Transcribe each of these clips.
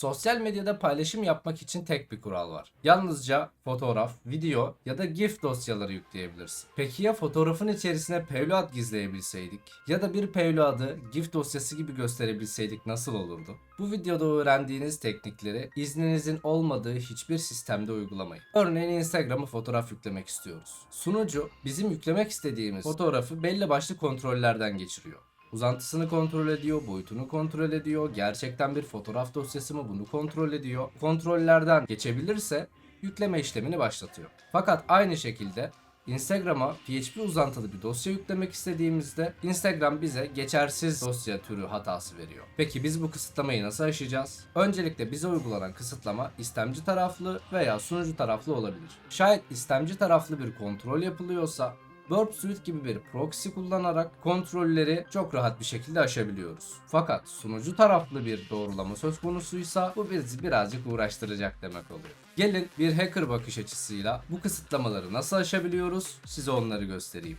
Sosyal medyada paylaşım yapmak için tek bir kural var. Yalnızca fotoğraf, video ya da GIF dosyaları yükleyebilirsin. Peki ya fotoğrafın içerisine payload gizleyebilseydik? Ya da bir payload'ı GIF dosyası gibi gösterebilseydik nasıl olurdu? Bu videoda öğrendiğiniz teknikleri izninizin olmadığı hiçbir sistemde uygulamayın. Örneğin Instagram'a fotoğraf yüklemek istiyoruz. Sunucu bizim yüklemek istediğimiz fotoğrafı belli başlı kontrollerden geçiriyor. Uzantısını kontrol ediyor, boyutunu kontrol ediyor, gerçekten bir fotoğraf dosyası mı bunu kontrol ediyor. Kontrollerden geçebilirse yükleme işlemini başlatıyor. Fakat aynı şekilde Instagram'a PHP uzantılı bir dosya yüklemek istediğimizde Instagram bize geçersiz dosya türü hatası veriyor. Peki biz bu kısıtlamayı nasıl aşacağız? Öncelikle bize uygulanan kısıtlama istemci taraflı veya sunucu taraflı olabilir. Şayet istemci taraflı bir kontrol yapılıyorsa Burp Suite gibi bir proxy kullanarak kontrolleri çok rahat bir şekilde aşabiliyoruz. Fakat sunucu taraflı bir doğrulama söz konusuysa bu bizi birazcık uğraştıracak demek oluyor. Gelin bir hacker bakış açısıyla bu kısıtlamaları nasıl aşabiliyoruz size onları göstereyim.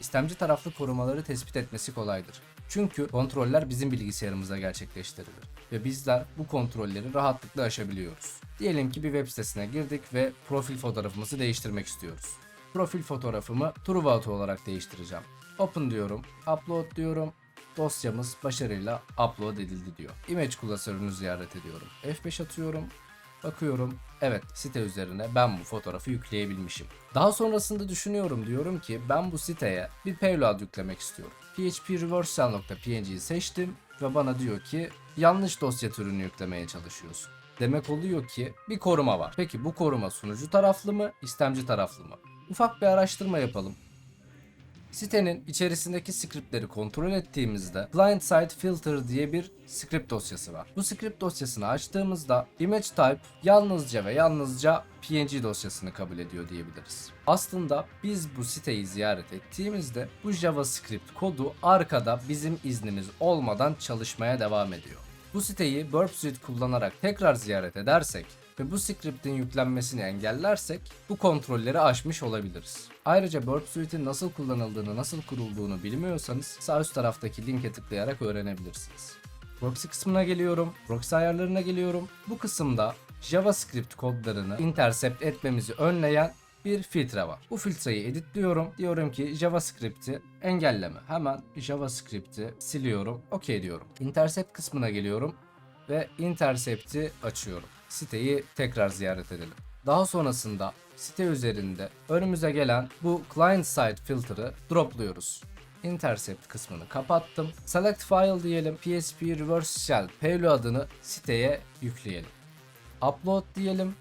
İstemci taraflı korumaları tespit etmesi kolaydır. Çünkü kontroller bizim bilgisayarımızda gerçekleştirilir ve bizler bu kontrolleri rahatlıkla aşabiliyoruz. Diyelim ki bir web sitesine girdik ve profil fotoğrafımızı değiştirmek istiyoruz. Profil fotoğrafımı True Auto olarak değiştireceğim. Open diyorum, upload diyorum. Dosyamız başarıyla upload edildi diyor. Image klasörünü ziyaret ediyorum. F5 atıyorum. Bakıyorum. Evet site üzerine ben bu fotoğrafı yükleyebilmişim. Daha sonrasında düşünüyorum diyorum ki ben bu siteye bir payload yüklemek istiyorum. PHP reversal.png'yi seçtim ve bana diyor ki yanlış dosya türünü yüklemeye çalışıyorsun. Demek oluyor ki bir koruma var. Peki bu koruma sunucu taraflı mı, istemci taraflı mı? Ufak bir araştırma yapalım. Sitenin içerisindeki scriptleri kontrol ettiğimizde client side filter diye bir script dosyası var. Bu script dosyasını açtığımızda image type yalnızca ve yalnızca PNG dosyasını kabul ediyor diyebiliriz. Aslında biz bu siteyi ziyaret ettiğimizde bu JavaScript kodu arkada bizim iznimiz olmadan çalışmaya devam ediyor. Bu siteyi Burp Suite kullanarak tekrar ziyaret edersek ve bu script'in yüklenmesini engellersek bu kontrolleri aşmış olabiliriz. Ayrıca Burp Suite'in nasıl kullanıldığını, nasıl kurulduğunu bilmiyorsanız sağ üst taraftaki linke tıklayarak öğrenebilirsiniz. Proxy kısmına geliyorum, proxy ayarlarına geliyorum. Bu kısımda JavaScript kodlarını intercept etmemizi önleyen bir filtre var. Bu filtreyi editliyorum. Diyorum ki JavaScript'i engelleme. Hemen JavaScript'i siliyorum. OK diyorum. Intercept kısmına geliyorum ve intercept'i açıyorum. Siteyi tekrar ziyaret edelim. Daha sonrasında site üzerinde önümüze gelen bu client side filter'ı dropluyoruz. Intercept kısmını kapattım. Select file diyelim. PSP reverse shell payload'ını siteye yükleyelim. Upload diyelim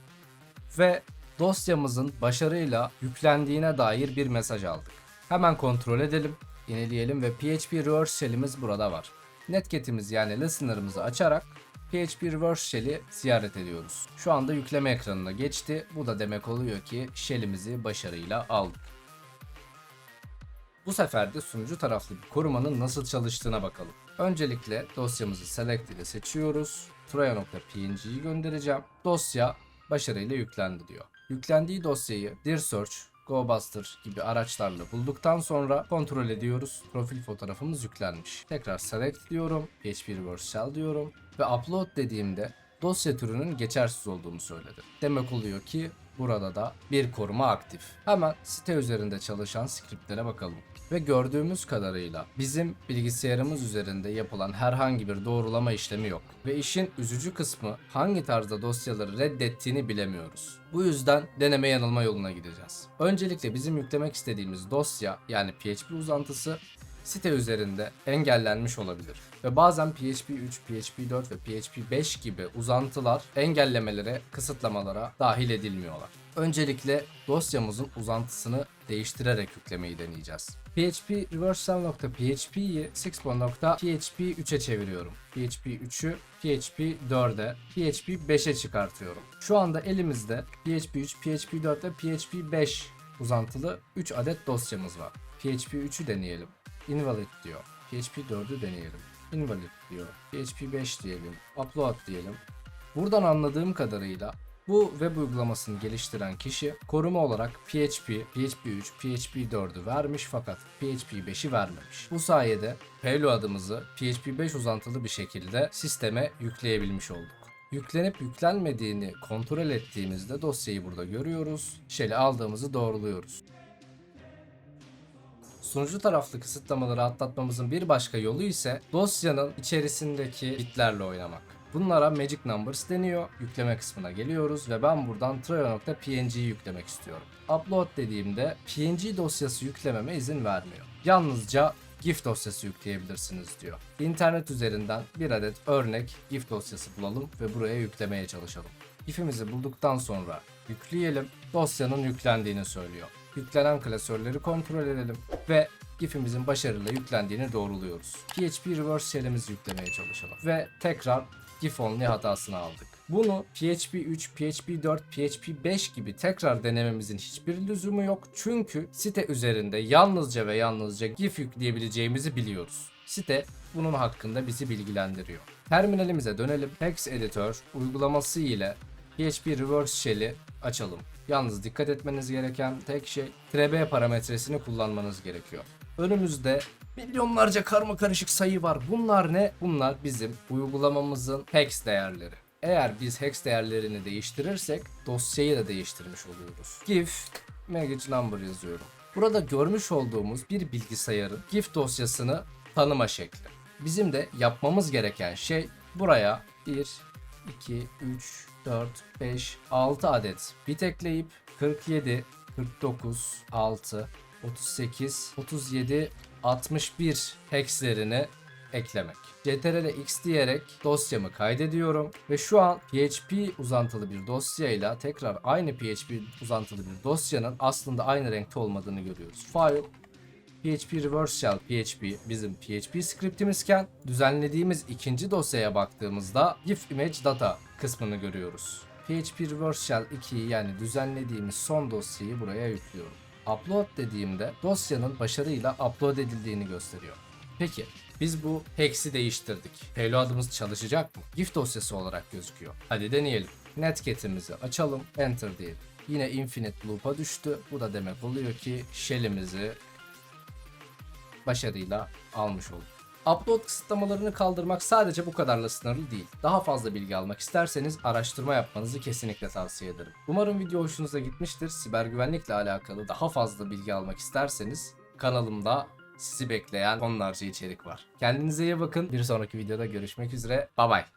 ve dosyamızın başarıyla yüklendiğine dair bir mesaj aldık. Hemen kontrol edelim, yenileyelim ve PHP reverse shell'imiz burada var. Netget'imiz yani listener'ımızı açarak PHP reverse shell'i ziyaret ediyoruz. Şu anda yükleme ekranına geçti. Bu da demek oluyor ki shell'imizi başarıyla aldık. Bu sefer de sunucu taraflı bir korumanın nasıl çalıştığına bakalım. Öncelikle dosyamızı select ile seçiyoruz. Troya.png'yi göndereceğim. Dosya başarıyla yüklendi diyor. Yüklendiği dosyayı Dear Search, GoBuster gibi araçlarla bulduktan sonra kontrol ediyoruz. Profil fotoğrafımız yüklenmiş. Tekrar select diyorum. PHP reverse shell diyorum. Ve upload dediğimde dosya türünün geçersiz olduğunu söyledi. Demek oluyor ki burada da bir koruma aktif. Hemen site üzerinde çalışan skriptlere bakalım. Ve gördüğümüz kadarıyla bizim bilgisayarımız üzerinde yapılan herhangi bir doğrulama işlemi yok. Ve işin üzücü kısmı hangi tarzda dosyaları reddettiğini bilemiyoruz. Bu yüzden deneme yanılma yoluna gideceğiz. Öncelikle bizim yüklemek istediğimiz dosya yani PHP uzantısı site üzerinde engellenmiş olabilir. Ve bazen PHP 3, PHP 4 ve PHP 5 gibi uzantılar engellemelere, kısıtlamalara dahil edilmiyorlar. Öncelikle dosyamızın uzantısını değiştirerek yüklemeyi deneyeceğiz. PHP reversal.php'yi 6.php3'e çeviriyorum. PHP 3'ü PHP 4'e, PHP 5'e çıkartıyorum. Şu anda elimizde PHP 3, PHP 4 ve PHP 5 uzantılı 3 adet dosyamız var. PHP 3'ü deneyelim. Invalid diyor. PHP 4'ü deneyelim. Invalid diyor. PHP 5 diyelim. Upload diyelim. Buradan anladığım kadarıyla bu web uygulamasını geliştiren kişi koruma olarak PHP, PHP 3, PHP 4'ü vermiş fakat PHP 5'i vermemiş. Bu sayede payload'ımızı PHP 5 uzantılı bir şekilde sisteme yükleyebilmiş olduk. Yüklenip yüklenmediğini kontrol ettiğimizde dosyayı burada görüyoruz. Shell'i aldığımızı doğruluyoruz. Sunucu taraflı kısıtlamaları atlatmamızın bir başka yolu ise dosyanın içerisindeki bitlerle oynamak. Bunlara Magic Numbers deniyor. Yükleme kısmına geliyoruz ve ben buradan trio.png'yi yüklemek istiyorum. Upload dediğimde PNG dosyası yüklememe izin vermiyor. Yalnızca GIF dosyası yükleyebilirsiniz diyor. İnternet üzerinden bir adet örnek GIF dosyası bulalım ve buraya yüklemeye çalışalım. GIF'imizi bulduktan sonra yükleyelim. Dosyanın yüklendiğini söylüyor. Yüklenen klasörleri kontrol edelim ve GIF'imizin başarıyla yüklendiğini doğruluyoruz. PHP reverse shell'imizi yüklemeye çalışalım ve tekrar GIF only hatasını aldık. Bunu PHP 3, PHP 4, PHP 5 gibi tekrar denememizin hiçbir lüzumu yok. Çünkü site üzerinde yalnızca ve yalnızca GIF yükleyebileceğimizi biliyoruz. Site bunun hakkında bizi bilgilendiriyor. Terminalimize dönelim. Hex Editor uygulaması ile PHP Reverse Shell'i açalım. Yalnız dikkat etmeniz gereken tek şey TRB parametresini kullanmanız gerekiyor. Önümüzde milyonlarca karma karışık sayı var. Bunlar ne? Bunlar bizim uygulamamızın hex değerleri. Eğer biz hex değerlerini değiştirirsek dosyayı da değiştirmiş oluyoruz. GIF Magic Number yazıyorum. Burada görmüş olduğumuz bir bilgisayarın GIF dosyasını tanıma şekli. Bizim de yapmamız gereken şey buraya 1, 2, 3, 4, 5, 6 adet bit ekleyip 47, 49, 6, 38, 37, 61 hexlerini eklemek. CTRL X diyerek dosyamı kaydediyorum ve şu an PHP uzantılı bir dosyayla tekrar aynı PHP uzantılı bir dosyanın aslında aynı renkte olmadığını görüyoruz. File PHP Reverse Shell PHP bizim PHP skriptimizken düzenlediğimiz ikinci dosyaya baktığımızda GIF Image Data kısmını görüyoruz. PHP Reverse Shell 2'yi yani düzenlediğimiz son dosyayı buraya yüklüyorum. Upload dediğimde dosyanın başarıyla upload edildiğini gösteriyor. Peki biz bu hex'i değiştirdik. Payload'ımız çalışacak mı? GIF dosyası olarak gözüküyor. Hadi deneyelim. Netcat'imizi açalım. Enter diyelim. Yine infinite loop'a düştü. Bu da demek oluyor ki shell'imizi başarıyla almış olduk. Upload kısıtlamalarını kaldırmak sadece bu kadarla sınırlı değil. Daha fazla bilgi almak isterseniz araştırma yapmanızı kesinlikle tavsiye ederim. Umarım video hoşunuza gitmiştir. Siber güvenlikle alakalı daha fazla bilgi almak isterseniz kanalımda sizi bekleyen onlarca içerik var. Kendinize iyi bakın. Bir sonraki videoda görüşmek üzere. Bye bye.